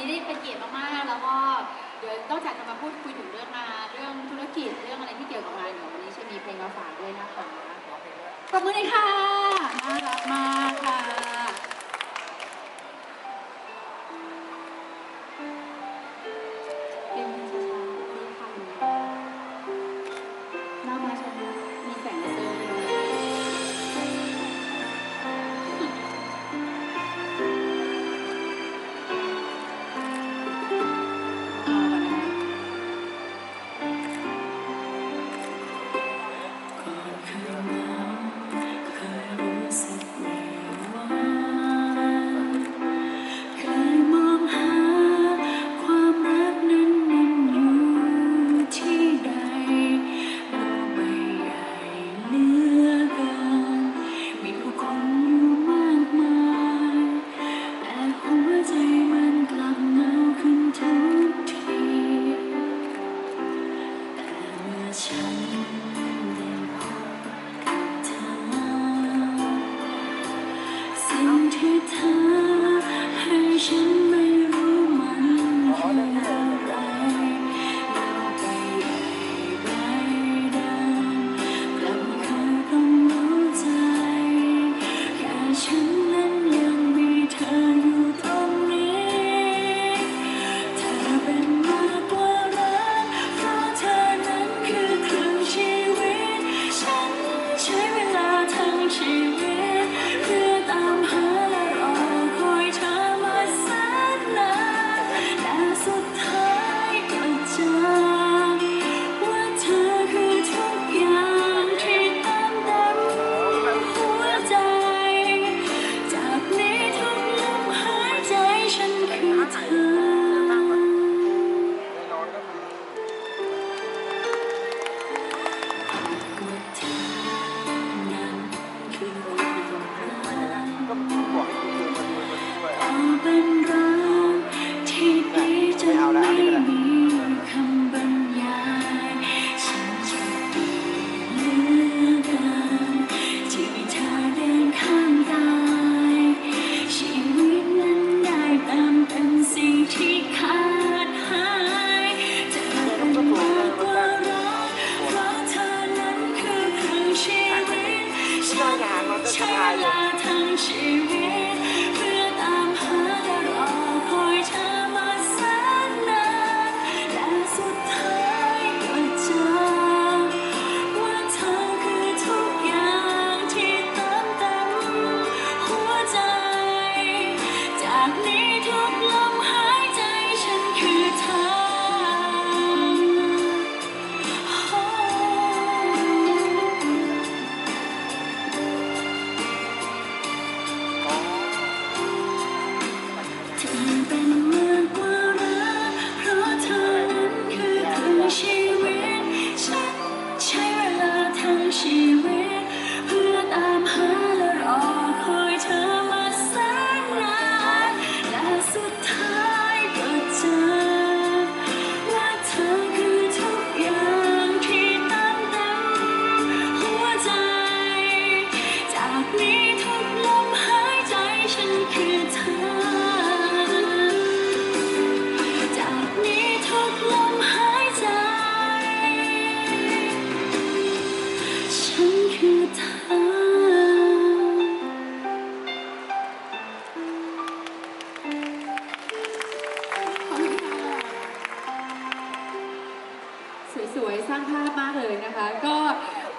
นี้ได้เป็นเกียรติมากๆ แล้วก็เดี๋ยวต้องจากจะมาพูดคุยถึงเรื่องงานเรื่องธุรกิจเรื่องอะไรที่เกี่ยวกับงานเดี๋ยววันนี้จะมีเพลงมาฝากด้วยนะคะขอบคุณเลยค่ะ country. cheio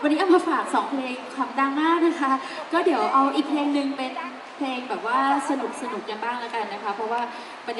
วันนี้เอามาฝากสองเพลงความดังมากนะคะ ก็เดี๋ยวเอาอีกเพลงหนึ่งเป็นเพลงแบบว่าสนุกสนุกกันบ้างแล้วกันนะคะ เพราะว่าบรรยากาศ